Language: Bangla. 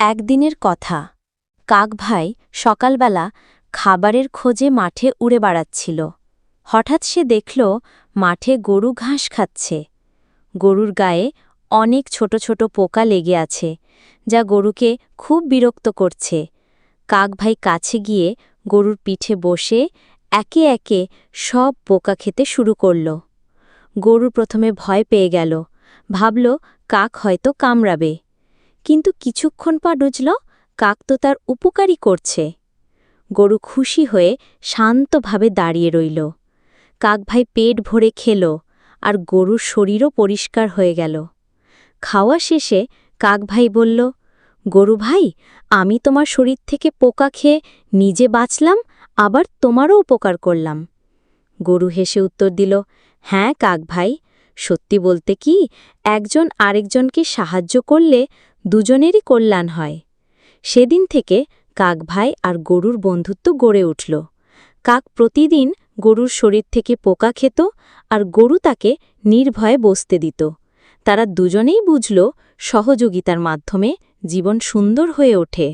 একদিনের কথা। কাক ভাই সকালবেলা খাবারের খোঁজে মাঠে উড়ে বেড়াচ্ছিল। হঠাৎ সে দেখল মাঠে গরু ঘাস খাচ্ছে। গরুর গায়ে অনেক ছোট ছোট পোকা লেগে আছে, যা গরুকে খুব বিরক্ত করছে। কাক ভাই কাছে গিয়ে গরুর পিঠে বসে একে একে সব পোকা খেতে শুরু করল। গরু প্রথমে ভয় পেয়ে গেল, ভাবল কাক হয়তো কামড়াবে। কিন্তু কিছুক্ষণ পর বুঝল কাক তো তার উপকারই করছে। গরু খুশি হয়ে শান্তভাবে দাঁড়িয়ে রইল। কাক ভাই পেট ভরে খেল আর গরুর শরীরও পরিষ্কার হয়ে গেল। খাওয়া শেষে কাক ভাই বলল, গরু ভাই, আমি তোমার শরীর থেকে পোকা খেয়ে নিজে বাঁচলাম, আবার তোমারও উপকার করলাম। গরু হেসে উত্তর দিল হ্যাঁ কাক ভাই, সত্যি বলতে কি, একজন আরেকজনকে সাহায্য করলে দুজনেরই কল্যাণ হয়। সেদিন থেকে কাক ভাই আর গরুর বন্ধুত্ব গড়ে উঠল। কাক প্রতিদিন গরুর শরীর থেকে পোকা খেত আর গরু তাকে নির্ভয়ে বসতে দিত। তারা দুজনেই বুঝল সহযোগিতার মাধ্যমে জীবন সুন্দর হয়ে ওঠে।